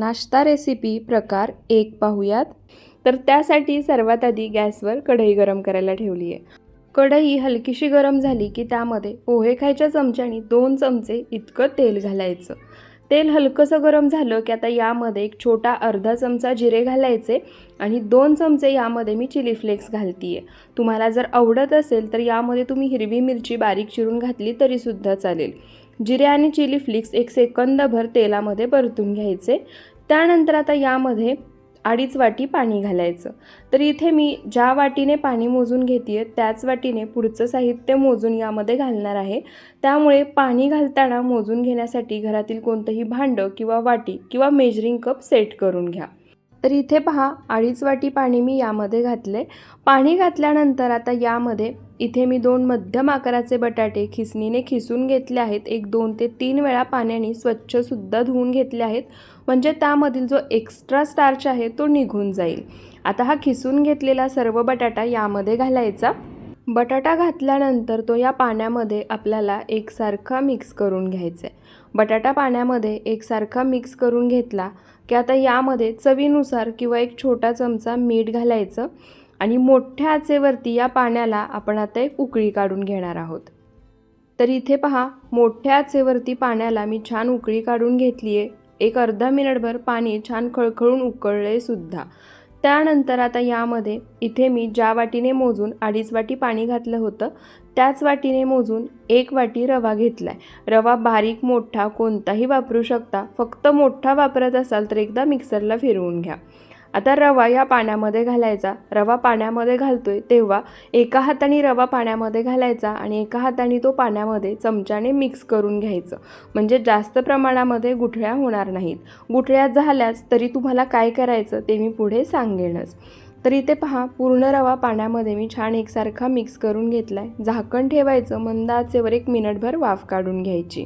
नाश्ता रेसिपी प्रकार एक पाहूयात. तर त्यासाठी सर्वात आधी गॅसवर कढई गरम करायला ठेवली आहे. कढई हलकीशी गरम झाली की त्यामध्ये पोहे खायच्या चमच्याने दोन चमचे इतकं तेल घालायचं. तेल हलकंसं गरम झालं की आता यामध्ये एक छोटा अर्धा चमचा जिरे घालायचे आणि दोन चमचे यामध्ये मी चिली फ्लेक्स घालते आहे तुम्हाला जर आवडत असेल तर यामध्ये तुम्ही हिरवी मिरची बारीक चिरून घातली तरीसुद्धा चालेल. जिरे आणि चिली फ्लिक्स एक सेकंदभर तेलामध्ये परतून घ्यायचे. त्यानंतर आता यामध्ये अडीच वाटी पाणी घालायचं. तर इथे मी ज्या वाटीने पाणी मोजून घेते त्याच वाटीने पुढचं साहित्य मोजून यामध्ये घालणार आहे. त्यामुळे पाणी घालताना मोजून घेण्यासाठी घरातील कोणतंही भांडं किंवा वाटी किंवा मेजरिंग कप सेट करून घ्या. तर इथे पहा अडीच वाटी पाणी मी यामध्ये घातले पाणी घातल्यानंतर आता यामध्ये इथे मी दोन मध्यम आकाराचे बटाटे खिसणीने खिसून घेतले आहेत. एक दोन ते तीन वेळा पाण्याने स्वच्छसुद्धा धुवून घेतले आहेत. म्हणजे त्यामधील जो एक्स्ट्रा स्टार्च आहे तो निघून जाईल. आता हा खिसून घेतलेला सर्व बटाटा यामध्ये घालायचा. बटाटा घातल्यानंतर तो या पाण्यामध्ये आपल्याला एकसारखा मिक्स करून घ्यायचा आहे. बटाटा पाण्यामध्ये एकसारखा मिक्स करून घेतला की आता यामध्ये चवीनुसार किंवा एक छोटा चमचा मीठ घालायचं. आणि मोठ्या आचेवरती या पाण्याला आपण आता एक उकळी काढून घेणार आहोत. तर इथे पहा मोठ्या आचेवरती पाण्याला मी छान उकळी काढून घेतली आहे एक अर्धा मिनिटभर पाणी छान खळखळून उकळले सुद्धा. त्यानंतर आता यामध्ये इथे मी ज्या वाटीने मोजून अडीच वाटी पाणी घातलं होतं त्याच वाटीने मोजून एक वाटी रवा घेतला आहे रवा बारीक मोठा कोणताही वापरू शकता. फक्त मोठा वापरत असाल तर एकदा मिक्सरला फिरवून घ्या. आता रवा या पाण्यामध्ये घालायचा. रवा पाण्यामध्ये घालतोय तेव्हा एका हाताने रवा पाण्यामध्ये घालायचा आणि एका हाताने तो पाण्यामध्ये चमच्याने मिक्स करून घ्यायचं. म्हणजे जास्त प्रमाणामध्ये गुठळ्या होणार नाहीत. गुठळ्या झाल्यास तरी तुम्हाला काय करायचं ते मी पुढे सांगेनच. तर इथे पहा पूर्ण रवा पाण्यामध्ये मी छान एकसारखा मिक्स करून घेतला आहे झाकण ठेवायचं मंद आचेवर एक मिनिटभर वाफ काढून घ्यायची.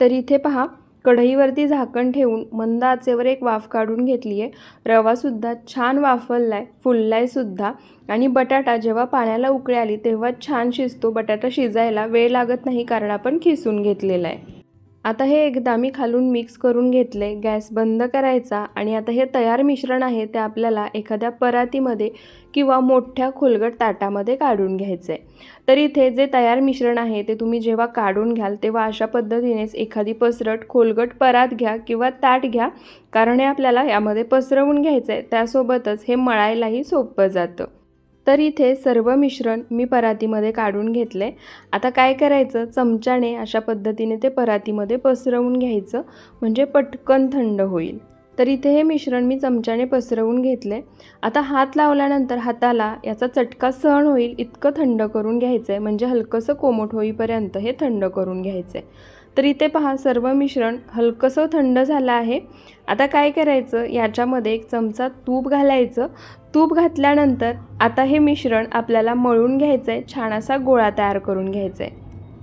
तर इथे पहा कढईवरती झाकण ठेवून मंद आचेवर एक वाफ काढून घेतली आहे रवासुद्धा छान वाफलला आहे फुलला आहे सुद्धा. आणि बटाटा जेव्हा पाण्याला उकळी आली तेव्हा छान शिजतो. बटाटा शिजायला वेळ लागत नाही कारण आपण खिसून घेतलेला आहे आता हे एकदा मी खालून मिक्स करून घेतले गॅस बंद करायचा आणि आता हे तयार मिश्रण आहे ते आपल्याला एखाद्या परातीमध्ये किंवा मोठ्या खोलगट ताटामध्ये काढून घ्यायचं आहे तर इथे जे तयार मिश्रण आहे ते तुम्ही जेव्हा काढून घ्याल तेव्हा अशा पद्धतीनेच एखादी पसरट खोलगट परात घ्या किंवा ताट घ्या कारण हे आपल्याला यामध्ये पसरवून घ्यायचं आहे त्यासोबतच हे मळायलाही सोपं जातं. तर इथे सर्व मिश्रण मी परातीमध्ये काढून घेतले. आता काय करायचं? चमच्याने अशा पद्धतीने ते परातीमध्ये पसरवून घ्यायचं म्हणजे पटकन थंड होईल. तर इथे हे मिश्रण मी चमच्याने पसरवून घेतले. आता हात लावल्यानंतर हाताला याचा चटका सहन होईल इतकं थंड करून घ्यायचं आहे म्हणजे हलकंसं कोमट होईपर्यंत हे थंड करून घ्यायचं आहे तर इथे पहा सर्व मिश्रण हलकंसं थंड झालं आहे. आता काय करायचं? याच्यामध्ये एक चमचा तूप घालायचं. तूप घातल्यानंतर आता हे मिश्रण आपल्याला मळून घ्यायचं आहे छान असा गोळा तयार करून घ्यायचा आहे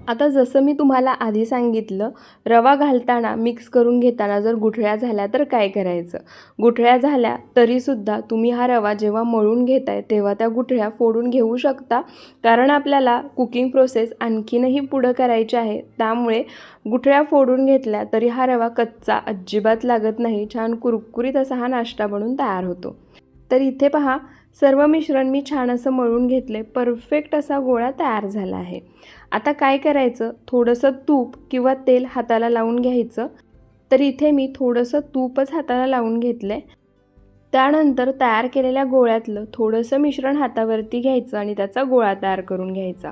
आता जसं मी तुम्हाला आधी सांगितलं रवा घालताना मिक्स करून घेताना जर गुठळ्या झाल्या तर काय करायचं? गुठळ्या झाल्या तरीसुद्धा तुम्ही हा रवा जेव्हा मळून घेताय तेव्हा त्या गुठळ्या फोडून घेऊ शकता. कारण आपल्याला कुकिंग प्रोसेस आणखीनही पुढं करायची आहे. त्यामुळे गुठळ्या फोडून घेतल्या तरी हा रवा कच्चा अजिबात लागत नाही. छान कुरकुरीत असा हा नाश्ता बनून तयार होतो. तर इथे पहा सर्व मिश्रण मी छान असं मळून घेतले परफेक्ट असा गोळा तयार झाला आहे. आता काय करायचं? थोडंसं तूप किंवा तेल हाताला लावून घ्यायचं. तर इथे मी थोडंसं तूपच हाताला लावून घेतलं आहे त्यानंतर तयार केलेल्या गोळ्यातलं थोडंसं मिश्रण हातावरती घ्यायचं आणि त्याचा गोळा तयार करून घ्यायचा.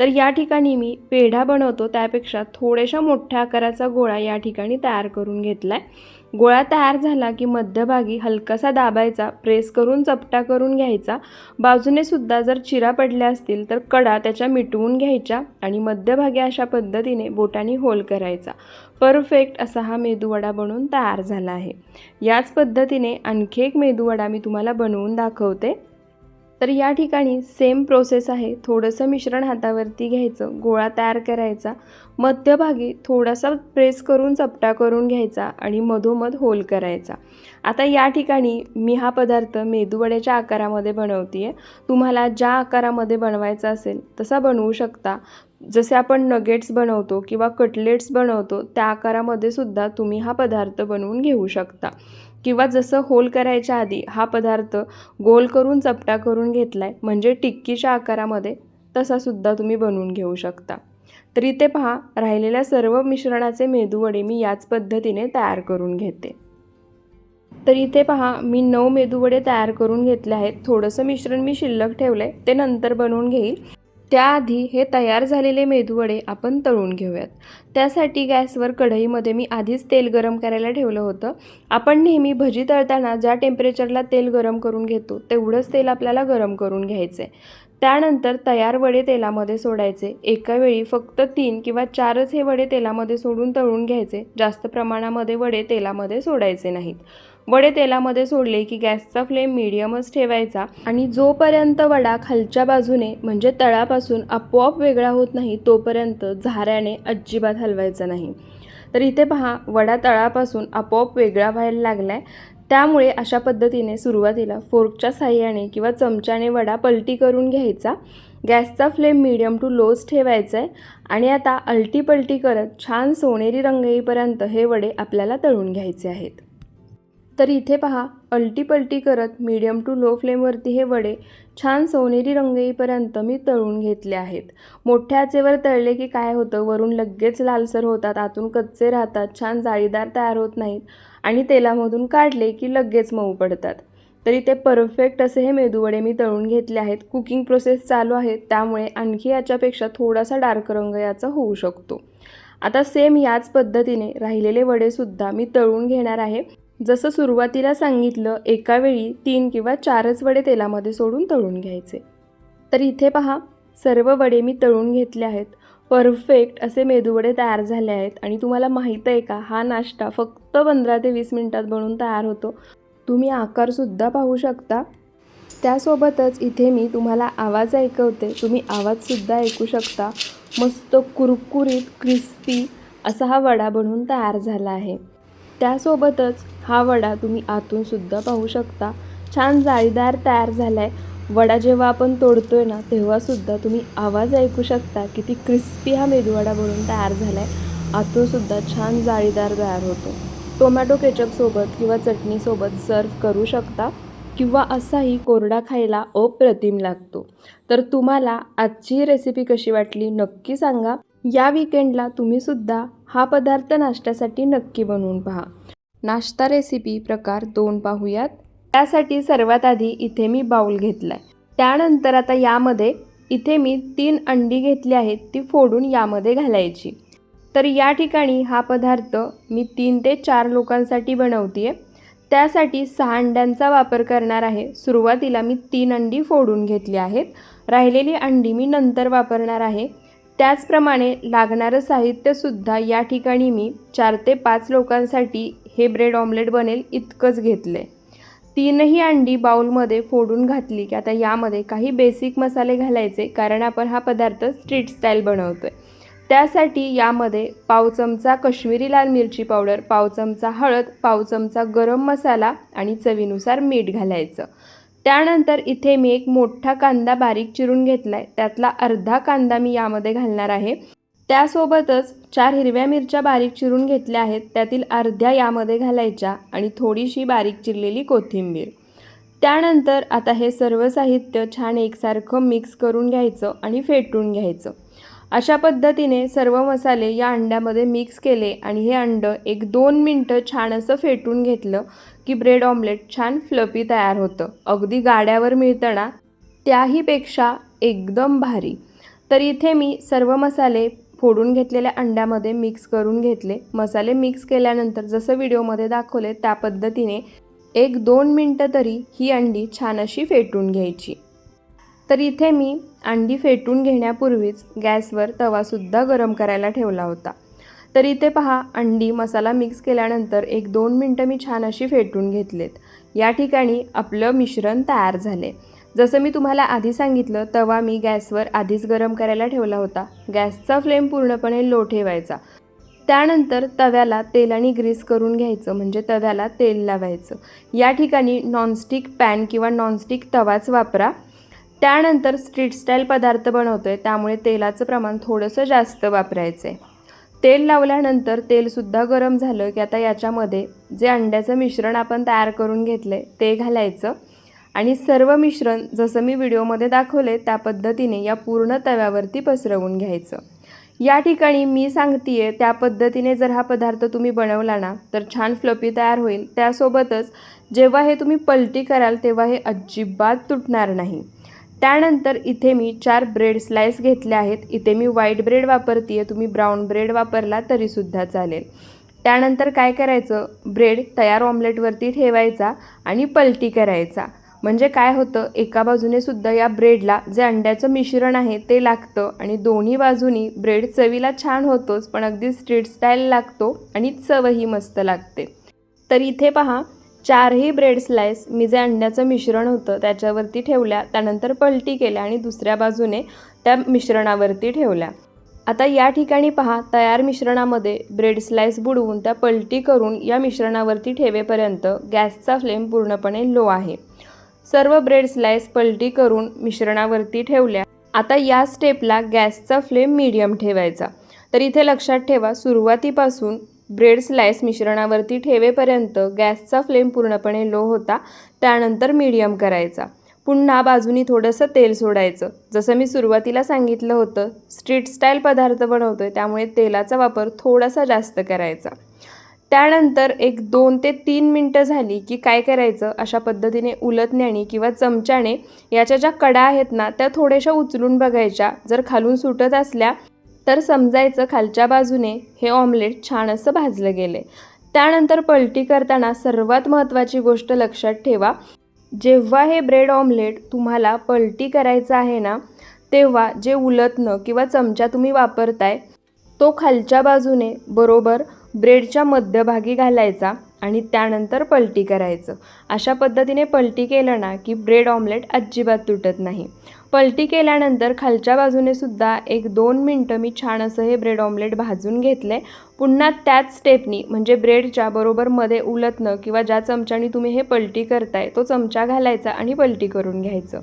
तर या ठिकाणी मी पेढा बनवतो. त्यापेक्षा थोड्याशा मोठ्या आकाराचा गोळा या ठिकाणी तयार करून घेतला आहे गोळा तयार झाला की मध्यभागी हलकासा दाबायचा प्रेस करून चपटा करून घ्यायचा. बाजूने सुद्धा जर चिरा पडल्या असतील तर कडा त्याच्या मिटवून घ्यायच्या आणि मध्यभागी अशा पद्धतीने बोटाने होल करायचा. परफेक्ट असा हा मेदूवडा बनवून तयार झाला आहे. याच पद्धतीने आणखी एक मेदूवडा मी तुम्हाला बनवून दाखवते. तर या ठिकाणी सेम प्रोसेस आहे. थोडंसं मिश्रण हातावरती घ्यायचं गोळा तयार करायचा मध्यभागी थोडासा प्रेस करून चपटा करून घ्यायचा आणि मधोमध होल करायचा. आता या ठिकाणी मी हा पदार्थ मेदूवड्याच्या आकारामध्ये बनवते आहे तुम्हाला ज्या आकारामध्ये बनवायचा असेल तसा बनवू शकता. जसे आपण नगेट्स बनवतो किंवा कटलेट्स बनवतो त्या आकारामध्ये सुद्धा तुम्ही हा पदार्थ बनवून घेऊ शकता. किंवा जसं होल करायच्या आधी हा पदार्थ गोल करून चपटा करून घेतला आहे म्हणजे टिक्कीच्या आकारामध्ये तसासुद्धा तुम्ही बनवून घेऊ शकता. तर इथे पहा राहिलेल्या सर्व मिश्रणाचे मेदूवडे मी याच पद्धतीने तयार करून घेते. तर इथे पहा मी नऊ मेदूवडे तयार करून घेतले आहेत. थोडंसं मिश्रण मी शिल्लक ठेवलं आहे ते नंतर बनवून घेईल. त्याआधी हे तयार झालेले मेदूवडे आपण तळून घेऊयात. त्यासाठी गॅसवर कढईमध्ये मी आधीच तेल गरम करायला ठेवलं होतं. आपण नेहमी भजी तळताना ज्या टेम्परेचरला तेल गरम करून घेतो तेवढंच तेल आपल्याला गरम करून घ्यायचं आहे त्यानंतर तयार वडे तेलामध्ये सोडायचे. एका वेळी फक्त तीन किंवा चारच हे वडे तेलामध्ये सोडून तळून घ्यायचे. जास्त प्रमाणामध्ये वडे तेलामध्ये सोडायचे नाहीत. वडे तेलामध्ये सोडले की गॅसचा फ्लेम मिडियमच ठेवायचा आणि जोपर्यंत वडा खालच्या बाजूने म्हणजे तळापासून आपोआप वेगळा होत नाही तोपर्यंत झाऱ्याने अजिबात हलवायचा नाही. तर इथे पहा वडा तळापासून आपोआप वेगळा व्हायला लागला आहे त्यामुळे अशा पद्धतीने सुरुवातीला फोर्कच्या साह्याने किंवा चमच्याने वडा पलटी करून घ्यायचा. गॅसचा फ्लेम मिडियम टू लोच ठेवायचा आहे आणि आता अलटी पलटी करत छान सोनेरी रंग येईपर्यंत हे वडे आपल्याला तळून घ्यायचे आहेत. तर इथे पहा अलटीपलटी करत मीडियम टू लो फ्लेमवरती हे वडे छान सोनेरी रंग येईपर्यंत मी तळून घेतले आहेत. मोठ्या आचेवर तळले की काय होतं? वरून लगेच लालसर होतात आतून कच्चे राहतात छान जाळीदार तयार होत नाहीत आणि तेलामधून काढले की लगेच मऊ पडतात. तरी ते परफेक्ट असे हे मेदूवडे मी तळून घेतले आहेत. कुकिंग प्रोसेस चालू आहे त्यामुळे आणखी याच्यापेक्षा थोडासा डार्क रंग याचा होऊ शकतो. आता सेम याच पद्धतीने राहिलेले वडेसुद्धा मी तळून घेणार आहे. जसं सुरुवातीला सांगितलं एकावेळी तीन किंवा चारच वडे तेलामध्ये सोडून तळून घ्यायचे. तर इथे पहा सर्व वडे मी तळून घेतले आहेत. परफेक्ट असे मेदूवडे तयार झाले आहेत आणि तुम्हाला माहीत आहे का हा नाश्ता फक्त पंधरा ते वीस मिनटात बनवून तयार होतो. तुम्ही आकारसुद्धा पाहू शकता. त्यासोबतच इथे मी तुम्हाला आवाज ऐकवते. तुम्ही आवाजसुद्धा ऐकू शकता. मस्त कुरकुरीत क्रिस्पी असा हा वडा बनवून तयार झाला आहे. त्यासोबतच हा वडा तुम्ही आतूनसुद्धा पाहू शकता. छान जाळीदार तयार झाला आहे वडा जेव्हा आपण तोडतो आहे ना तेव्हासुद्धा तुम्ही आवाज ऐकू शकता किती क्रिस्पी हा मेदूवडा बनून तयार झाला आहे आतूनसुद्धा छान जाळीदार तयार होतो. टोमॅटो केचपसोबत किंवा चटणीसोबत सर्व करू शकता किंवा असाही कोरडा खायला अप्रतिम लागतो. तर तुम्हाला आजची रेसिपी कशी वाटली नक्की सांगा. या विकेंडला तुम्हीसुद्धा हा पदार्थ नाश्त्यासाठी नक्की बनवून पहा. नाश्ता रेसिपी प्रकार दोन पाहूयात. त्यासाठी सर्वात आधी इथे मी बाऊल घेतला आहे त्यानंतर आता यामध्ये इथे मी तीन अंडी घेतली आहेत ती फोडून यामध्ये घालायची. तर या ठिकाणी हा पदार्थ मी तीन ते चार लोकांसाठी बनवते आहे त्यासाठी सहा अंड्यांचा वापर करणार आहे. सुरुवातीला मी तीन अंडी फोडून घेतली आहेत. राहिलेली अंडी मी नंतर वापरणार आहे. त्याचप्रमाणे लागणारं साहित्यसुद्धा या ठिकाणी मी चार ते पाच लोकांसाठी हे ब्रेड ऑमलेट बनेल इतकंच घेतलं. आहे तीनही अंडी बाऊलमध्ये फोडून घातली की आता यामध्ये काही बेसिक मसाले घालायचे कारण आपण हा पदार्थ स्ट्रीट स्टाईल बनवतो आहे त्यासाठी यामध्ये पाव चमचा कश्मीरी लाल मिरची पावडर पाव चमचा हळद पाव चमचा गरम मसाला आणि चवीनुसार मीठ घालायचं. त्यानंतर इथे मी एक मोठा कांदा बारीक चिरून घेतला आहे त्यातला अर्धा कांदा मी यामध्ये घालणार आहे. त्यासोबतच चार हिरव्या मिरच्या बारीक चिरून घेतल्या आहेत. त्यातील अर्ध्या यामध्ये घालायच्या आणि थोडीशी बारीक चिरलेली कोथिंबीर. त्यानंतर आता हे सर्व साहित्य छान एकसारखं मिक्स करून घ्यायचं आणि फेटून घ्यायचं. अशा पद्धतीने सर्व मसाले या अंड्यामध्ये मिक्स केले आणि हे अंडं एक दोन मिनटं छान असं फेटून घेतलं की ब्रेड ऑमलेट छान फ्लपी तयार होतं. अगदी गाड्यावर मिळताना त्याहीपेक्षा एकदम भारी. तर इथे मी सर्व मसाले फोडून घेतलेल्या अंड्यामध्ये मिक्स करून घेतले. मसाले मिक्स केल्यानंतर जसं व्हिडिओमध्ये दाखवले त्या पद्धतीने एक दोन मिनटं तरी ही अंडी छान अशी फेटून घ्यायची. तर इथे मी अंडी फेटून घेण्यापूर्वीच गॅसवर तवासुद्धा गरम करायला ठेवला होता. तर इथे पहा अंडी मसाला मिक्स केल्यानंतर एक दोन मिनटं मी छान अशी फेटून घेतलेत. या ठिकाणी आपलं मिश्रण तयार झाले. जसं मी तुम्हाला आधी सांगितलं तवा मी गॅसवर आधीच गरम करायला ठेवला होता. गॅसचा फ्लेम पूर्णपणे लो ठेवायचा. त्यानंतर तव्याला तेलाने ग्रीस करून घ्यायचं म्हणजे तव्याला तेल लावायचं. या ठिकाणी नॉनस्टिक पॅन किंवा नॉनस्टिक तवाच वापरा. त्यानंतर स्ट्रीट स्टाईल पदार्थ बनवतो आहे त्यामुळे तेलाचं प्रमाण थोडंसं जास्त वापरायचं आहे तेल लावल्यानंतर तेलसुद्धा गरम झालं की आता याच्यामध्ये जे अंड्याचं मिश्रण आपण तयार करून घेतलं आहे ते घालायचं. आणि सर्व मिश्रण जसं मी व्हिडिओमध्ये दाखवले त्या पद्धतीने या पूर्ण तव्यावरती पसरवून घ्यायचं. या ठिकाणी मी सांगतीये त्या पद्धतीने जर हा पदार्थ तुम्ही बनवला ना तर छान फ्लपी तयार होईल. त्यासोबतच जेव्हा हे तुम्ही पलटी कराल तेव्हा हे अजिबात तुटणार नाही. त्यानंतर इथे मी चार ब्रेड स्लाइस घेतले आहेत. इथे मी व्हाईट ब्रेड वापरते आहे तुम्ही ब्राऊन ब्रेड वापरला तरीसुद्धा चालेल. त्यानंतर काय करायचं? ब्रेड तयार ऑमलेटवरती ठेवायचा आणि पलटी करायचा. म्हणजे काय होतं? एका बाजूने सुद्धा या ब्रेडला जे अंड्याचं मिश्रण आहे ते लागतं आणि दोन्ही बाजूनी ब्रेड चवीला छान होतोच पण अगदी स्ट्रीट स्टाईल लागतो आणि चवही मस्त लागते. तर इथे पहा चारही ब्रेड स्लाइस मी जे अंड्याचं मिश्रण होतं त्याच्यावरती ठेवल्या त्यानंतर पलटी केल्या आणि दुसऱ्या बाजूने त्या मिश्रणावरती ठेवल्या. आता या ठिकाणी पहा तयार मिश्रणामध्ये ब्रेड स्लाइस बुडवून त्या पलटी करून या मिश्रणावरती ठेवेपर्यंत गॅसचा फ्लेम पूर्णपणे लो आहे. सर्व ब्रेड स्लाइस पलटी करून मिश्रणावरती ठेवल्या. आता या स्टेपला गॅसचा फ्लेम मीडियम ठेवायचा. तर इथे लक्षात ठेवा सुरुवातीपासून ब्रेड स्लाइस मिश्रणावरती ठेवेपर्यंत गॅसचा फ्लेम पूर्णपणे लो होता त्यानंतर मीडियम करायचा. पुन्हा बाजूनी थोडंसं तेल सोडायचं. जसं मी सुरुवातीला सांगितलं होतं स्ट्रीट स्टाईल पदार्थ आहे त्यामुळे तेलाचा वापर थोडासा जास्त करायचा. त्यानंतर एक दोन ते तीन मिनटं झाली की काय करायचं अशा पद्धतीने उलटण्याने किंवा चमच्याने याच्या ज्या कडा आहेत ना त्या थोड्याशा उचलून बघायच्या. जर खालून सुटत असल्या तर समजायचं खालच्या बाजूने हे ऑमलेट छान असं भाजलं गेले त्यानंतर पलटी करताना सर्वात महत्त्वाची गोष्ट लक्षात ठेवा जेव्हा हे ब्रेड ऑमलेट तुम्हाला पलटी करायचं आहे ना तेव्हा जे उलटणं किंवा चमचा तुम्ही वापरताय तो खालच्या बाजूने बरोबर ब्रेडच्या मध्यभागी घालायचा आणि त्यानंतर पलटी करायचं. अशा पद्धतीने पलटी केलं ना की ब्रेड ऑमलेट अजिबात तुटत नाही. पलटी केल्यानंतर खालच्या बाजूने सुद्धा एक दोन मिनटं मी छान असं हे ब्रेड ऑमलेट भाजून घेतलं आहे पुन्हा त्याच स्टेपनी म्हणजे ब्रेडच्या बरोबर मध्ये उलटणं किंवा ज्या चमच्यानी तुम्ही हे पलटी करताय तो चमचा घालायचा आणि पलटी करून घ्यायचं.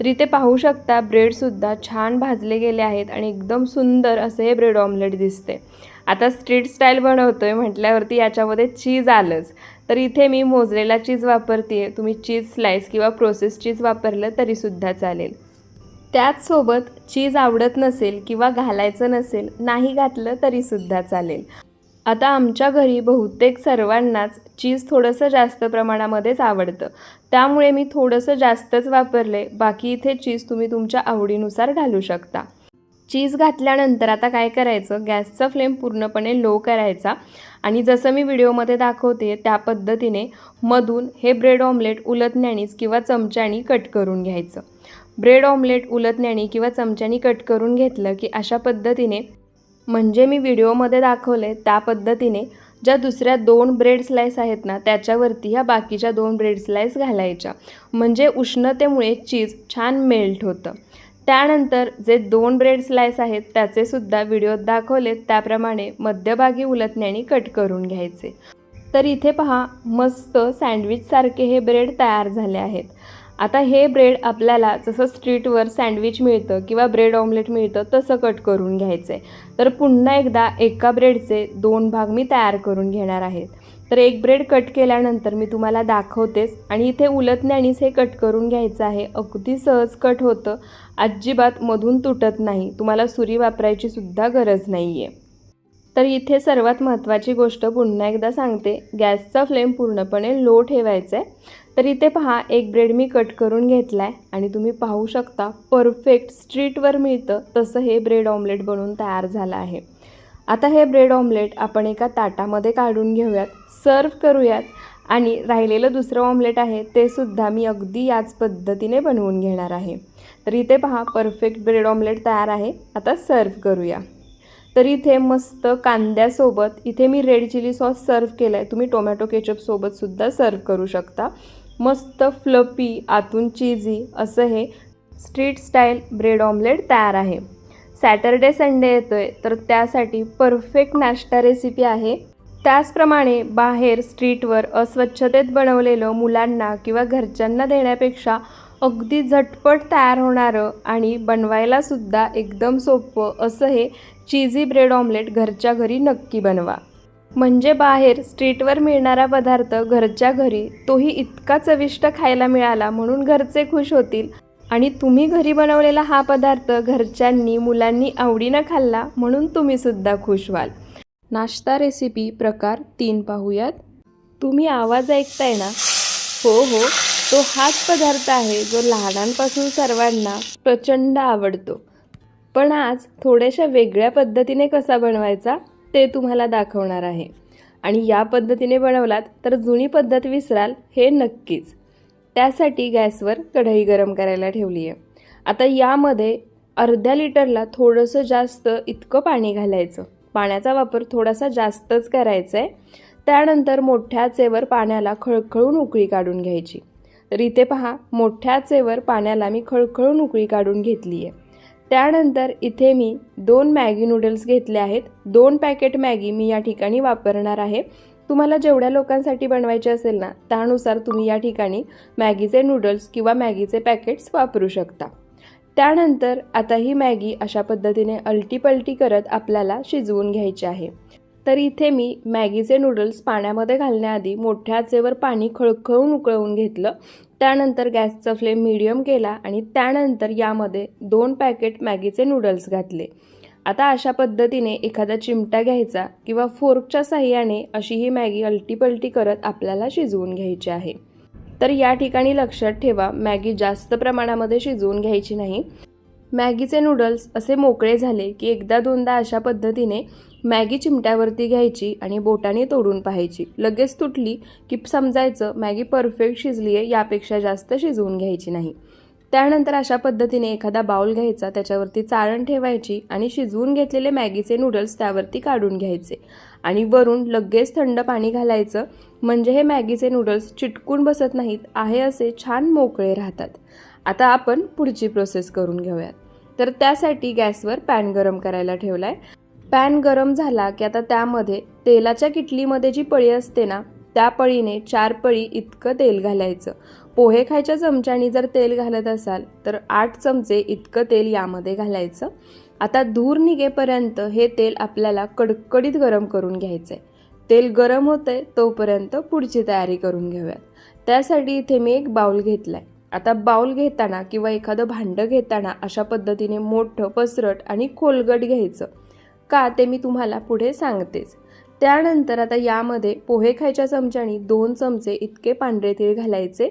तर इथे पाहू शकता ब्रेडसुद्धा छान भाजले गेले आहेत आणि एकदम सुंदर असं हे ब्रेड ऑमलेट दिसते आता स्ट्रीट स्टाईल बनवतोय म्हटल्यावरती याच्यामध्ये चीज आलंच. तर इथे मी मोजलेला चीज वापरते तुम्ही चीज स्लाइस किंवा प्रोसेस चीज वापरलं तरीसुद्धा चालेल. त्याचसोबत चीज आवडत नसेल किंवा घालायचं नसेल नाही घातलं तरीसुद्धा चालेल. आता आमच्या घरी बहुतेक सर्वांनाच चीज थोडंसं जास्त प्रमाणामध्येच आवडतं. त्यामुळे मी थोडंसं जास्तच वापरले बाकी इथे चीज तुम्ही तुमच्या आवडीनुसार घालू शकता. चीज घातल्यानंतर आता काय करायचं गॅसचा फ्लेम पूर्णपणे लो करायचा आणि जसं मी व्हिडिओमध्ये दाखवते त्या पद्धतीने मधून हे ब्रेड ऑमलेट उलटण्यानीच किंवा चमच्यानी कट करून घ्यायचं. ब्रेड ऑमलेट उलटण्यानी किंवा चमच्यानी कट करून घेतलं की अशा पद्धतीने म्हणजे मी व्हिडिओमध्ये दाखवले त्या पद्धतीने ज्या दुसऱ्या दोन ब्रेड स्लाइस आहेत ना त्याच्यावरती ह्या बाकीच्या दोन ब्रेड स्लाइस घालायच्या. म्हणजे उष्णतेमुळे चीज छान मेल्ट होतं. त्यानंतर जे दोन ब्रेड स्लाइस आहेत त्याचेसुद्धा व्हिडिओत दाखवलेत त्याप्रमाणे मध्यभागी उलटण्याने कट करून घ्यायचे. तर इथे पहा मस्त सँडविचसारखे हे ब्रेड तयार झाले आहेत. आता हे ब्रेड आपल्याला जसं स्ट्रीटवर सँडविच मिळतं किंवा ब्रेड ऑमलेट मिळतं तसं कट करून घ्यायचं आहे तर पुन्हा एकदा एका ब्रेडचे दोन भाग मी तयार करून घेणार आहेत तर एक ब्रेड कट केल्यानंतर मी तुम्हाला दाखवतेच आणि इथे उलटण्यानेच हे कट करून घ्यायचं आहे. अगदी सहज कट होतं. अजिबात मधून तुटत नाही. तुम्हाला सुरी वापरायची सुद्धा गरज नाही आहे तर इथे सर्वात महत्त्वाची गोष्ट पुन्हा एकदा सांगते. गॅसचा फ्लेम पूर्णपणे लो ठेवायचा आहे तर इथे पहा एक ब्रेड मी कट करून घेतला आहे आणि तुम्ही पाहू शकता परफेक्ट स्ट्रीटवर मिळतं तसं हे ब्रेड ऑमलेट बनवून तयार झालं आहे. आता हे ब्रेड ऑमलेट आपण एका ताटामध्ये काढून घेऊयात सर्व करूयात आणि राहिलेलं दुसरं ऑमलेट आहे ते सुद्धा मी अगदी याच पद्धतीने बनवून घेणार आहे. तर इथे पहा परफेक्ट ब्रेड ऑमलेट तयार आहे. आता सर्व करूया. तर इथे मस्त कांद्यासोबत इथे मी रेड चिली सॉस सर्व केला आहे तुम्ही टोमॅटो केचपसोबतसुद्धा सर्व करू शकता. मस्त फ्लपी आतून चीजी असं हे स्ट्रीट स्टाईल ब्रेड ऑमलेट तयार आहे. सॅटरडे संडे येतो आहे तर त्यासाठी परफेक्ट नाश्ता रेसिपी आहे. त्याचप्रमाणे बाहेर स्ट्रीटवर अस्वच्छतेत बनवलेलं मुलांना किंवा घरच्यांना देण्यापेक्षा अगदी झटपट तयार होणारं आणि बनवायलासुद्धा एकदम सोपं असं हे चीझी ब्रेड ऑमलेट घरच्या घरी नक्की बनवा. म्हणजे बाहेर स्ट्रीटवर मिळणारा पदार्थ घरच्या घरी तोही इतका चविष्ट खायला मिळाला म्हणून घरचे खुश होतील. आणि तुम्ही घरी बनवलेला हा पदार्थ घरच्यांनी मुलांनी आवडीनं खाल्ला म्हणून तुम्हीसुद्धा खुश व्हाल. नाश्ता रेसिपी प्रकार तीन पाहूयात. तुम्ही आवाज ऐकताय ना? हो हो. तो हाच पदार्थ आहे जो लहानांपासून सर्वांना प्रचंड आवडतो. पण आज थोड्याशा वेगळ्या पद्धतीने कसा बनवायचा ते तुम्हाला दाखवणार आहे. आणि या पद्धतीने बनवलात तर जुनी पद्धत विसराल हे नक्कीच. त्यासाठी गॅसवर कढई गरम करायला ठेवली आहे आता यामध्ये अर्ध्या लिटरला थोडंसं जास्त इतकं पाणी घालायचं. पाण्याचा वापर थोडासा जास्तच करायचा आहे त्यानंतर मोठ्या आचेवर पाण्याला खळखळून उकळी काढून घ्यायची. तर इथे पहा मोठ्या आचेवर पाण्याला मी खळखळून उकळी काढून घेतली आहे त्यानंतर इथे मी दोन मॅगी नूडल्स घेतले आहेत. दोन पॅकेट मॅगी मी या ठिकाणी वापरणार आहे. तुम्हाला जेवढ्या लोकांसाठी बनवायचे असेल ना त्यानुसार तुम्ही या ठिकाणी मॅगीचे नूडल्स किंवा मॅगीचे पॅकेट्स वापरू शकता. त्यानंतर आता ही मॅगी अशा पद्धतीने अलटीपलटी करत आपल्याला शिजवून घ्यायची आहे. तर इथे मी मॅगीचे नूडल्स पाण्यामध्ये घालण्याआधी मोठ्या आचेवर पाणी खळखळून उकळवून घेतलं. त्यानंतर गॅसचा फ्लेम मिडियम केला आणि त्यानंतर यामध्ये दोन पॅकेट मॅगीचे नूडल्स घातले. आता अशा पद्धतीने एखादा चिमटा घ्यायचा किंवा फोर्कच्या साह्याने अशी ही मॅगी अलटीपलटी करत आपल्याला शिजवून घ्यायची आहे. तर या ठिकाणी लक्षात ठेवा मॅगी जास्त प्रमाणामध्ये शिजवून घ्यायची नाही. मॅगीचे नूडल्स असे मोकळे झाले की एकदा दोनदा अशा पद्धतीने मॅगी चिमट्यावरती घ्यायची आणि बोटाने तोडून पाहायची. लगेच तुटली की समजायचं मॅगी परफेक्ट शिजली आहे यापेक्षा जास्त शिजवून घ्यायची नाही. त्यानंतर अशा पद्धतीने एखादा बाउल घ्यायचा त्याच्यावरती चाळण ठेवायची आणि शिजवून घेतलेले मॅगीचे नूडल्स त्यावरती काढून घ्यायचे. आणि वरून लगेच थंड पाणी घालायचं म्हणजे हे मॅगीचे नूडल्स चिटकून बसत नाहीत आहे असे छान मोकळे राहतात. आता आपण पुढची प्रोसेस करून घेऊयात. तर त्यासाठी गॅसवर पॅन गरम करायला ठेवला आहे पॅन गरम झाला की आता त्यामध्ये तेलाच्या किटलीमध्ये जी पळी असते ना त्या पळीने चार पळी इतकं तेल घालायचं. पोहे खायच्या चमच्याने जर तेल घालत असाल तर आठ चमचे इतकं तेल यामध्ये घालायचं. आता धूर निघेपर्यंत हे तेल आपल्याला कडकडीत गरम करून घ्यायचं आहे तेल गरम होतंय तोपर्यंत पुढची तयारी करून घेऊयात. त्यासाठी इथे मी एक बाऊल घेतला आहे आता बाऊल घेताना किंवा एखादं भांडं घेताना अशा पद्धतीने मोठं पसरट आणि खोलगट घ्यायचं. का ते मी तुम्हाला पुढे सांगतेच. त्यानंतर आता यामध्ये पोहे खायच्या चमच्याने दोन चमचे इतके पांढरे तीळ घालायचे.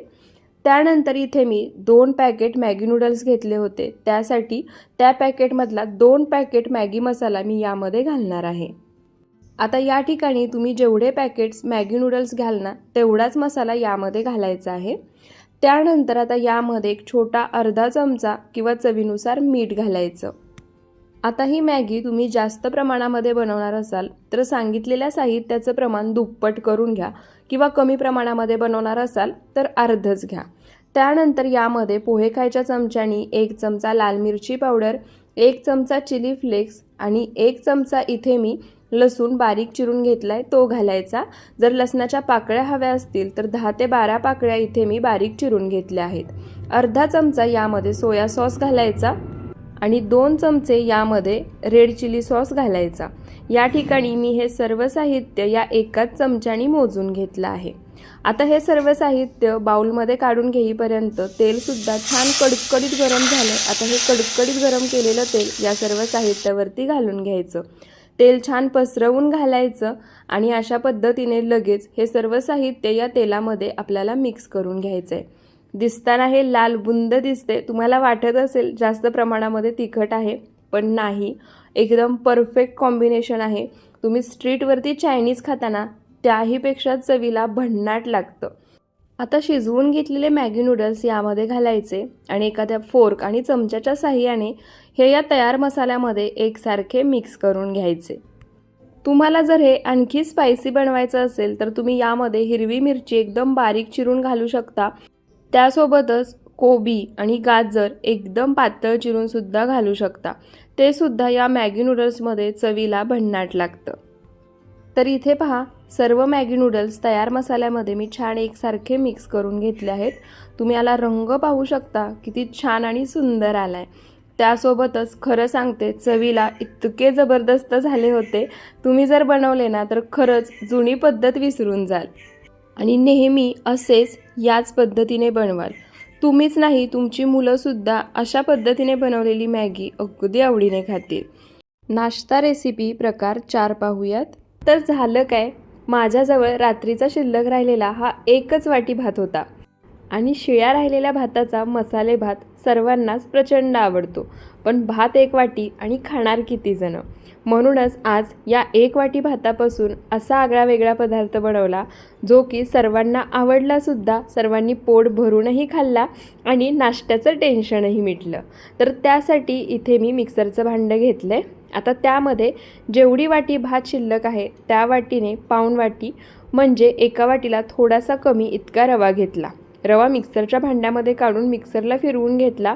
त्यानंतर इथे मी दोन पॅकेट मॅगी नूडल्स घेतले होते. त्यासाठी त्या पॅकेटमधला दोन पॅकेट मॅगी मसाला मी यामध्ये घालणार आहे. आता या ठिकाणी तुम्ही जेवढे पॅकेट्स मॅगी नूडल्स घ्याल ना तेवढाच मसाला यामध्ये घालायचा आहे. त्यानंतर आता यामध्ये एक छोटा अर्धा चमचा किंवा चवीनुसार मीठ घालायचं. आता ही मॅगी तुम्ही जास्त प्रमाणामध्ये बनवणार असाल तर सांगितलेल्या साहित्याचं प्रमाण दुप्पट करून घ्या किंवा कमी प्रमाणामध्ये बनवणार असाल तर अर्धच घ्या. त्यानंतर यामध्ये पोहे खायच्या चमच्यानी एक चमचा लाल मिरची पावडर एक चमचा चिली फ्लेक्स आणि एक चमचा इथे मी लसूण बारीक चिरून घेतला आहे तो घालायचा. जर लसणाच्या पाकळ्या हव्या असतील तर दहा ते बारा पाकळ्या इथे मी बारीक चिरून घेतल्या आहेत. अर्धा चमचा यामध्ये सोया सॉस घालायचा. आणि दोन चमचे यामध्ये रेड चिली सॉस घालायचा. या ठिकाणी मी हे सर्व साहित्य या एकाच चमच्यानी मोजून घेतलं आहे. आता हे सर्व साहित्य बाउलमध्ये काढून घेईपर्यंत तेलसुद्धा छान कडकडीत गरम झालं आता हे कडकडीत गरम केलेलं तेल या सर्व साहित्यावरती घालून घ्यायचं. तेल छान पसरवून घालायचं आणि अशा पद्धतीने लगेच हे सर्व साहित्य या तेलामध्ये आपल्याला मिक्स करून घ्यायचं आहे दिसताना हे लाल बुंद दिसते तुम्हाला वाटत असेल जास्त प्रमाणामध्ये तिखट आहे पण नाही. एकदम परफेक्ट कॉम्बिनेशन आहे. तुम्ही स्ट्रीटवरती चायनीज खाताना त्याहीपेक्षा चवीला भन्नाट लागतं. आता शिजवून घेतलेले मॅगी नूडल्स यामध्ये घालायचे आणि एखाद्या फोर्क आणि चमच्याच्या साह्याने हे या तयार मसाल्यामध्ये एकसारखे मिक्स करून घ्यायचे. तुम्हाला जर हे आणखी स्पायसी बनवायचं असेल तर तुम्ही यामध्ये हिरवी मिरची एकदम बारीक चिरून घालू शकता. त्यासोबतच कोबी आणि गाजर एकदम पातळ चिरूनसुद्धा घालू शकता. ते सुद्धा या मॅगी नूडल्समध्ये चवीला भन्नाट लागतं. तर इथे पहा सर्व मॅगी नूडल्स तयार मसाल्यामध्ये मी छान एकसारखे मिक्स करून घेतले आहेत. तुम्ही याला रंग पाहू शकता किती छान आणि सुंदर आला आहे त्यासोबतच खरं सांगते चवीला इतके जबरदस्त झाले होते. तुम्ही जर बनवले ना तर खरंच जुनी पद्धत विसरून जाल. आणि नेहमी असेच याच पद्धतीने बनवाल. तुम्हीच नाही तुमची मुलंसुद्धा अशा पद्धतीने बनवलेली मॅगी अगदी आवडीने खातील. नाश्ता रेसिपी प्रकार चार पाहूयात. तर झालं काय? माझ्याजवळ रात्रीचा शिल्लक राहिलेला हा एकच वाटी भात होता. आणि शिळ्या राहिलेल्या भाताचा मसाले भात सर्वांनाच प्रचंड आवडतो. पण भात एक वाटी आणि खाणार किती जणं? म्हणूनच आज या एक वाटी भातापासून असा आगळा वेगळा पदार्थ बनवला जो की सर्वांना आवडलासुद्धा सर्वांनी पोट भरूनही खाल्ला आणि नाश्त्याचं टेन्शनही मिटलं. तर त्यासाठी इथे मी मिक्सरचं भांडं घेतलं आहे आता त्यामध्ये जेवढी वाटी भात शिल्लक आहे त्या वाटीने पाऊण वाटी म्हणजे एका वाटीला थोडासा कमी इतका रवा घेतला. रवा मिक्सरच्या भांड्यामध्ये काढून मिक्सरला फिरवून घेतला.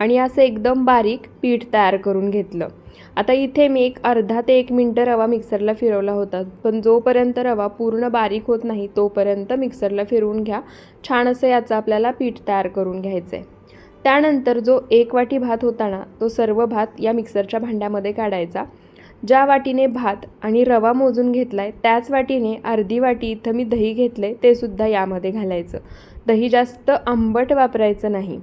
आणि असं एकदम बारीक पीठ तयार करून घेतलं. आता इथे मी एक अर्धा ते एक मिनटं रवा मिक्सरला फिरवला होता. पण जोपर्यंत रवा पूर्ण बारीक होत नाही तोपर्यंत मिक्सरला फिरवून घ्या. छान असं याचं आपल्याला पीठ तयार करून घ्यायचं आहे त्यानंतर जो एक वाटी भात होता ना तो सर्व भात या मिक्सरच्या भांड्यामध्ये काढायचा. ज्या वाटीने भात आणि रवा मोजून घेतला आहे त्याच वाटीने अर्धी वाटी इथं मी दही घेतले ते सुद्धा यामध्ये घालायचं. दही जास्त आंबट वापरायचं नाही.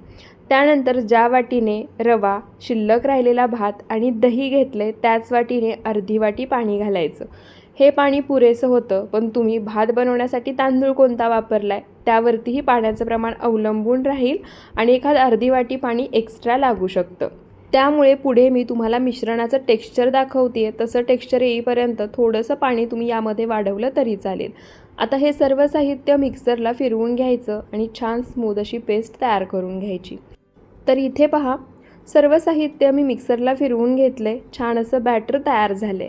त्यानंतर ज्या वाटीने रवा शिल्लक राहिलेला भात आणि दही घेतले त्याच वाटीने अर्धी वाटी पाणी घालायचं. हे पाणी पुरेसं होतं पण तुम्ही भात बनवण्यासाठी तांदूळ कोणता वापरला आहे त्यावरतीही पाण्याचं प्रमाण अवलंबून राहील आणि एखाद अर्धी वाटी पाणी एक्स्ट्रा लागू शकतं. त्यामुळे पुढे मी तुम्हाला मिश्रणाचं टेक्स्चर दाखवते तसं टेक्स्चर येईपर्यंत थोडंसं पाणी तुम्ही यामध्ये वाढवलं तरी चालेल. आता हे सर्व साहित्य मिक्सरला फिरवून घ्यायचं आणि छान स्मूद अशी पेस्ट तयार करून घ्यायची. तर इथे पहा सर्व साहित्य मी मिक्सरला फिरवून घेतले छान असं बॅटर तयार झाले.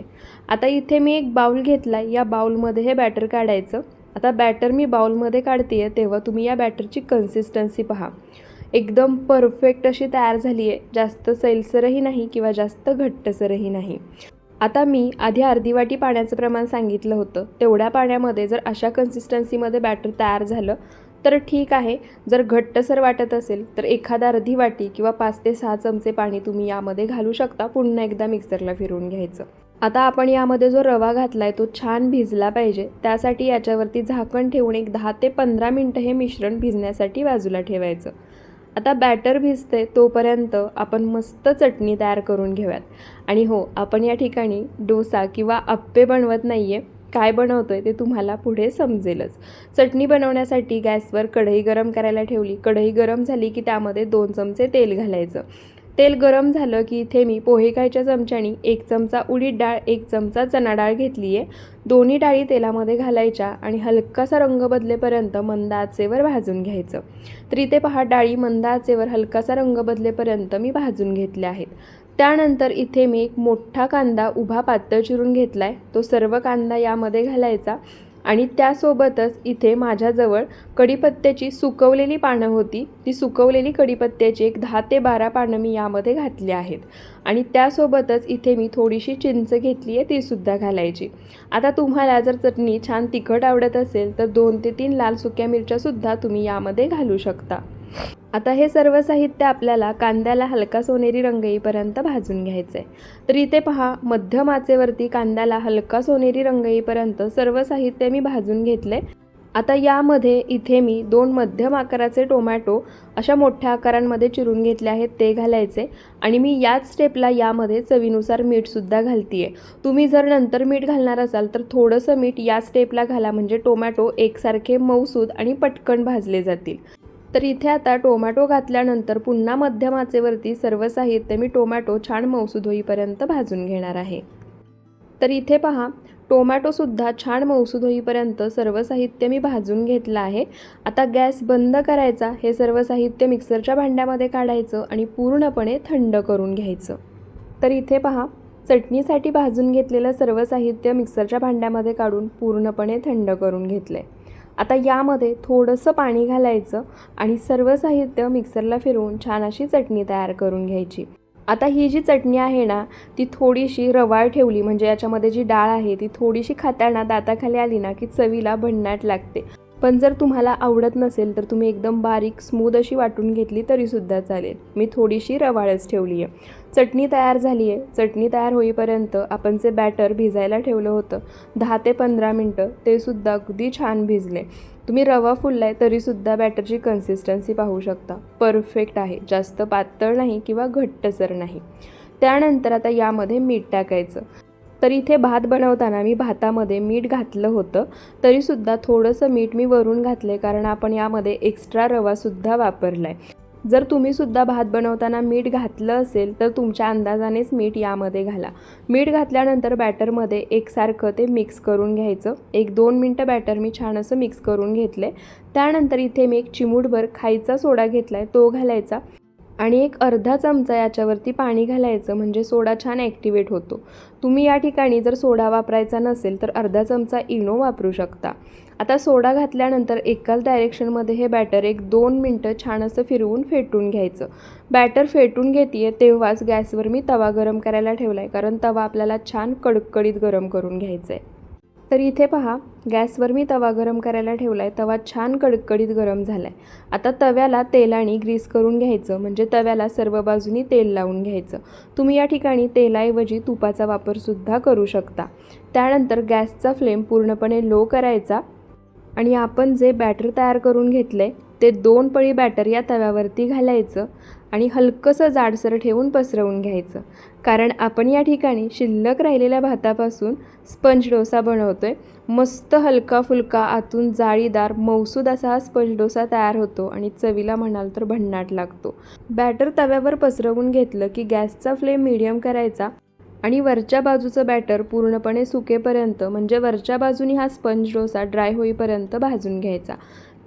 आता इथे मी एक बाऊल घेतला या बाऊलमध्ये हे बॅटर काढायचं. आता बॅटर मी बाऊलमध्ये काढते आहे तेव्हा तुम्ही या बॅटरची कन्सिस्टन्सी पहा. एकदम परफेक्ट अशी तयार झाली आहे जास्त सैलसरही नाही किंवा जास्त घट्टसरही नाही. आता मी आधी अर्धी वाटी पाण्याचं प्रमाण सांगितलं होतं. तेवढ्या पाण्यामध्ये जर अशा कन्सिस्टन्सीमध्ये बॅटर तयार झालं तर ठीक आहे. जर घट्टसर वाटत असेल तर एखादा अर्धी वाटी किंवा पाच ते सहा चमचे पाणी तुम्ही यामध्ये घालू शकता. पुन्हा एकदा मिक्सरला फिरवून घ्यायचं. आता आपण यामध्ये जो रवा घातला आहे तो छान भिजला पाहिजे. त्यासाठी याच्यावरती झाकण ठेवून एक दहा ते पंधरा मिनटं हे मिश्रण भिजण्यासाठी बाजूला ठेवायचं. आता बॅटर भिजते तोपर्यंत आपण मस्त चटणी तयार करून घेऊयात. आणि हो आपण या ठिकाणी डोसा किंवा आप्पे बनवत नाही आहे काय बनवतो आहे ते तुम्हाला पुढे समजेलच. चटणी बनवण्यासाठी गॅसवर कढई गरम करायला ठेवली. कढई गरम झाली की त्यामध्ये दोन चमचे तेल घालायचं. तेल गरम झालं की इथे मी पोहे खायच्या चमच्यानी एक चमचा उडीद डाळ एक चमचा चणा डाळ घेतली आहे दोन्ही डाळी तेलामध्ये घालायच्या आणि हलकासा रंग बदलेपर्यंत मंद आचेवर भाजून घ्यायचं. तरी ते पहा डाळी मंद आचेवर हलकासा रंग बदलेपर्यंत मी भाजून घेतले आहेत. त्यानंतर इथे मी एक मोठा कांदा उभा पातळ चिरून घेतला आहे तो सर्व कांदा यामध्ये घालायचा आणि त्यासोबतच इथे माझ्याजवळ कढीपत्त्याची सुकवलेली पानं होती. ती सुकवलेली कढीपत्त्याची एक दहा ते बारा पानं मी यामध्ये घातली आहेत. आणि त्यासोबतच इथे मी थोडीशी चिंच घेतली आहे तीसुद्धा घालायची. आता तुम्हाला जर चटणी छान तिखट आवडत असेल तर दोन ते तीन लाल सुक्या मिरच्यासुद्धा तुम्ही यामध्ये घालू शकता. आता हे सर्व साहित्य आपल्याला कांद्याला हलका सोनेरी रंग येईपर्यंत भाजून घ्यायचं आहे तर इथे पहा मध्यम आचेवरती कांद्याला हलका सोनेरी रंग येईपर्यंत सर्व साहित्य मी भाजून घेतले आता यामध्ये इथे मी दोन मध्यम आकाराचे टोमॅटो अशा मोठ्या आकारांमध्ये चिरून घेतले आहेत ते घालायचे. आणि मी याच स्टेपला यामध्ये चवीनुसार मीठसुद्धा घालते आहे तुम्ही जर नंतर मीठ घालणार असाल तर थोडंसं मीठ या स्टेपला घाला म्हणजे टोमॅटो एकसारखे मऊसूद आणि पटकन भाजले जातील. तर इथे आता टोमॅटो घातल्यानंतर पुन्हा मध्यम आचेवरती सर्व साहित्य मी टोमॅटो छान मौसूद होईपर्यंत भाजून घेणार आहे. तर इथे पहा टोमॅटोसुद्धा छान मौसूद होईपर्यंत सर्व साहित्य मी भाजून घेतलं आहे. आता गॅस बंद करायचा हे सर्व साहित्य मिक्सरच्या भांड्यामध्ये काढायचं आणि पूर्णपणे थंड करून घ्यायचं. तर इथे पहा चटणीसाठी भाजून घेतलेलं सर्व साहित्य मिक्सरच्या भांड्यामध्ये काढून पूर्णपणे थंड करून घेतलं आहे आता यामध्ये थोडंसं पाणी घालायचं आणि सर्व साहित्य मिक्सरला फिरवून छान अशी चटणी तयार करून घ्यायची. आता ही जी चटणी आहे ना ती थोडीशी रवाळ ठेवली म्हणजे याच्यामध्ये जी डाळ आहे ती थोडीशी खाताना दाताखाली आली ना की चवीला भन्नाट लागते. पण जर तुम्हाला आवडत नसेल तर तुम्ही एकदम बारीक स्मूद अशी वाटून घेतली तरीसुद्धा चालेल. मी थोडीशी रवाळच ठेवली आहे. चटणी तयार झाली आहे. चटणी तयार होईपर्यंत आपण जे बॅटर भिजायला ठेवलं होतं दहा ते पंधरा मिनटं ते सुद्धा अगदी छान भिजले. तुम्ही रवा फुललाय तरीसुद्धा बॅटरची कन्सिस्टन्सी पाहू शकता. परफेक्ट आहे. जास्त पातळ नाही किंवा घट्टसर नाही. त्यानंतर आता यामध्ये मीठ टाकायचं. तर इथे भात बनवताना मी भातामध्ये मीठ घातलं होतं. तरीसुद्धा थोडंसं मीठ मी वरून घातले कारण आपण यामध्ये एक्स्ट्रा रवासुद्धा वापरला आहे जर तुम्हीसुद्धा भात बनवताना मीठ घातलं असेल तर तुमच्या अंदाजानेच मीठ यामध्ये घाला. मीठ घातल्यानंतर बॅटरमध्ये एकसारखं ते मिक्स करून घ्यायचं. एक दोन मिनटं बॅटर मी छान असं मिक्स करून घेतले त्यानंतर इथे मी एक चिमूटभर खायचा सोडा घेतला आहे तो घालायचा. आणि एक अर्धा चमचा याच्यावरती पाणी घालायचं म्हणजे सोडा छान ॲक्टिवेट होतो. तुम्ही या ठिकाणी जर सोडा वापरायचा नसेल तर अर्धा चमचा इनो वापरू शकता. आता सोडा घातल्यानंतर एकाच डायरेक्शनमध्ये हे बॅटर एक दोन मिनटं छान असं फिरवून फेटून घ्यायचं. बॅटर फेटून घेते तेव्हाच गॅसवर मी तवा गरम करायला ठेवला आहे कारण तवा आपल्याला छान कडकडीत गरम करून घ्यायचा आहे तर इथे पहा गॅसवर मी तवा गरम करायला ठेवला आहे तवा छान कडकडीत गरम झाला आहे आता तव्याला तेलाने ग्रीस करून घ्यायचं. म्हणजे तव्याला सर्व बाजूनी तेल लावून घ्यायचं. तुम्ही या ठिकाणी तेलाऐवजी तुपाचा वापरसुद्धा करू शकता. त्यानंतर गॅसचा फ्लेम पूर्णपणे लो करायचा आणि आपण जे बॅटर तयार करून घेतलं आहे ते दोन पळी बॅटर या तव्यावरती घालायचं. आणि हलकंसं जाडसर ठेवून पसरवून घ्यायचं. कारण आपण या ठिकाणी शिल्लक राहिलेल्या भातापासून स्पंज डोसा बनवतो आहे मस्त हलका फुलका आतून जाळीदार मौसूद असा हा स्पंज डोसा तयार होतो आणि चवीला म्हणाल तर भन्नाट लागतो. बॅटर तव्यावर पसरवून घेतलं की गॅसचा फ्लेम मिडियम करायचा आणि वरच्या बाजूचं बॅटर पूर्णपणे सुकेपर्यंत म्हणजे वरच्या बाजूनी हा स्पंज डोसा ड्राय होईपर्यंत भाजून घ्यायचा.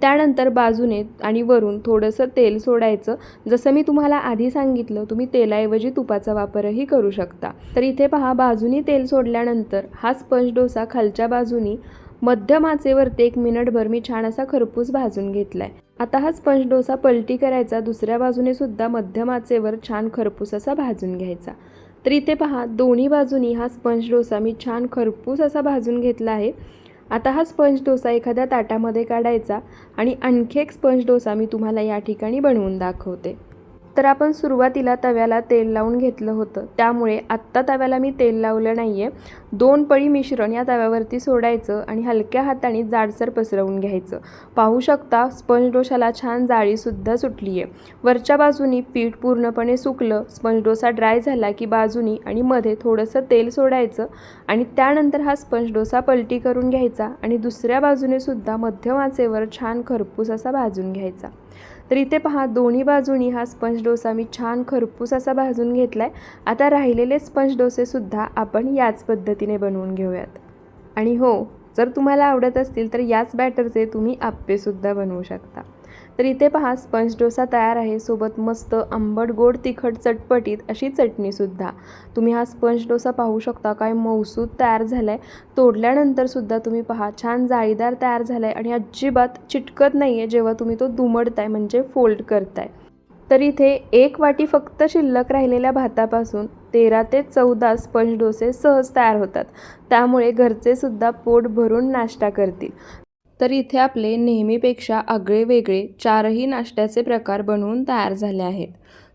त्यानंतर बाजूने आणि वरून थोडंसं तेल सोडायचं. जसं मी तुम्हाला आधी सांगितलं तुम्ही तेलाऐवजी तुपाचा वापरही करू शकता. तर इथे पहा बाजूनी तेल सोडल्यानंतर हा स्पंज डोसा खालच्या बाजूनी मध्यम आचेवरती एक मिनिटभर मी छान असा खरपूस भाजून घेतला आहे आता हा स्पंज डोसा पलटी करायचा दुसऱ्या बाजूने सुद्धा मध्यम आचेवर छान खरपूस असा भाजून घ्यायचा. तर इथे पहा दोन्ही बाजूनी हा स्पंज डोसा मी छान खरपूस असा भाजून घेतला आहे. आता हा स्पंज डोसा एखाद्या ताटामध्ये काढायचा आणि आणखी एक स्पंज डोसा मी तुम्हाला या ठिकाणी बनवून दाखवते. तर आपण सुरुवातीला तव्याला तेल लावून घेतलं होतं. त्यामुळे आत्ता तव्याला मी तेल लावलं नाही आहे दोन पळी मिश्रण या तव्यावरती सोडायचं आणि हलक्या हाताने जाडसर पसरवून घ्यायचं. पाहू शकता स्पंज डोशाला छान जाळीसुद्धा सुटली आहे वरच्या बाजूनी पीठ पूर्णपणे सुकलं स्पंज डोसा ड्राय झाला की बाजूनी आणि मध्ये थोडंसं तेल सोडायचं आणि त्यानंतर हा स्पंज डोसा पलटी करून घ्यायचा आणि दुसऱ्या बाजूने सुद्धा मध्यम आचेवर छान खरपूस असा भाजून घ्यायचा. तर इथे पहा दोन्ही बाजूनी हा स्पंज डोसा मी छान खरपूस असा भाजून घेतला आहे आता राहिलेले स्पंज डोसेसुद्धा आपण याच पद्धतीने बनवून घेऊयात. आणि हो जर तुम्हाला आवडत असतील तर याच बॅटरचे तुम्ही आप्पेसुद्धा बनवू शकता. तर इथे पहा स्पंज डोसा तयार आहे. सोबत मस्त आंबट गोड तिखट चटपटीत अशी चटणीसुद्धा तुम्ही हा स्पंज डोसा पाहू शकता काय मौसूद तयार झाला आहे तोडल्यानंतरसुद्धा तुम्ही पहा छान जाळीदार तयार झाला आहे आणि अजिबात चिटकत नाही आहे जेव्हा तुम्ही तो दुमडताय म्हणजे फोल्ड करताय. तर इथे एक वाटी फक्त शिल्लक राहिलेल्या भातापासून तेरा ते चौदा स्पंज डोसे सहज तयार होतात. त्यामुळे घरचेसुद्धा पोट भरून नाश्ता करतील. तर इथे आपले नेहमीपेक्षा आगळे वेगळे चारही नाश्त्याचे प्रकार बनवून तयार झाले आहेत.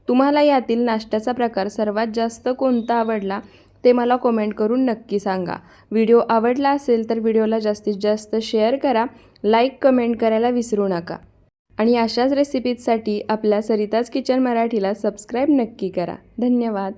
तुम्हाला यातील नाश्त्याचा प्रकार सर्वात जास्त कोणता आवडला ते मला कमेंट करून नक्की सांगा. व्हिडिओ आवडला असेल तर व्हिडिओला जास्तीत जास्त शेअर करा लाईक कमेंट करायला विसरू नका. आणि अशाच रेसिपीजसाठी आपल्या सरिताज किचन मराठीला सबस्क्राईब नक्की करा. धन्यवाद.